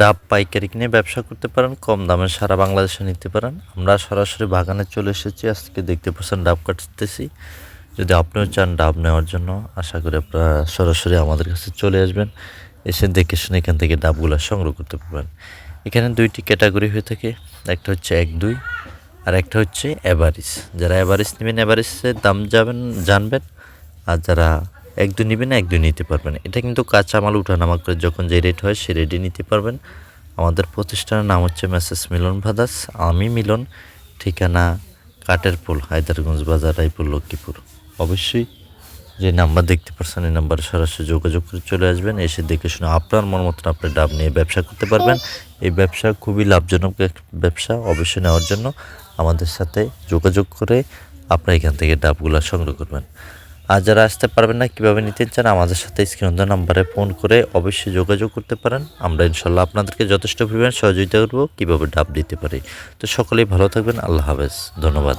ডাব পাইকারি কিনে ব্যবসা করতে পারেন, কম দামে সারা বাংলাদেশে নিতে পারেন। আমরা সরাসরি বাগানে চলে এসেছি, আজকে দেখতে পাচ্ছেন ডাব কাটতেছি। যদি আপনিও চান ডাব নেওয়ার জন্য, আশা করি আপনারা সরাসরি আমাদের কাছে চলে আসবেন। এসে দেখে শুনে এখান থেকে ডাবগুলো সংগ্রহ করতে পারবেন। এখানে দুইটি ক্যাটাগরি হয়ে থাকে, একটা হচ্ছে এক, দুই, আর একটা হচ্ছে অ্যাভারেজ যারা অ্যাভারেজ নেবেন অ্যাভারিসের দাম যাবেন, জানবেন, আর যারা এক দুই নেবেন এক দুই নিতে পারবেন এটা কিন্তু কাঁচা মাল উঠানামা করে যখন যে রেট হয় সে রেটই নিতে পারবেন। আমাদের প্রতিষ্ঠানের নাম হচ্ছে মেসেস মিলন ভাদাস আমি মিলন, ঠিকানা কাটের পোল হায়দারগঞ্জ বাজার, রায়পুর, লক্ষ্মীপুর। অবশ্যই যে নাম্বার দেখতে পাচ্ছেন এই নাম্বারে সরাসরি যোগাযোগ করে চলে আসবেন, এসে দেখে শুনে আপনার মন মতন আপনি ডাব নিয়ে ব্যবসা করতে পারবেন। এই ব্যবসা খুবই লাভজনক ব্যবসা, অবশ্যই নেওয়ার জন্য আমাদের সাথে যোগাযোগ করে আপনারা এখান থেকে ডাবগুলো সংগ্রহ করবেন। আর যারা আসতে পারবেন না, কীভাবে নিতে চান, আমাদের সাথে স্ক্রিন নাম্বারে ফোন করে অবশ্যই যোগাযোগ করতে পারেন। আমরা ইনশাল্লাহ আপনাদেরকে যথেষ্ট পরিমাণ সহযোগিতা করব, কীভাবে ডাব দিতে পারি। তো সকলেই ভালো থাকবেন, আল্লাহ হাফেজ। ধন্যবাদ।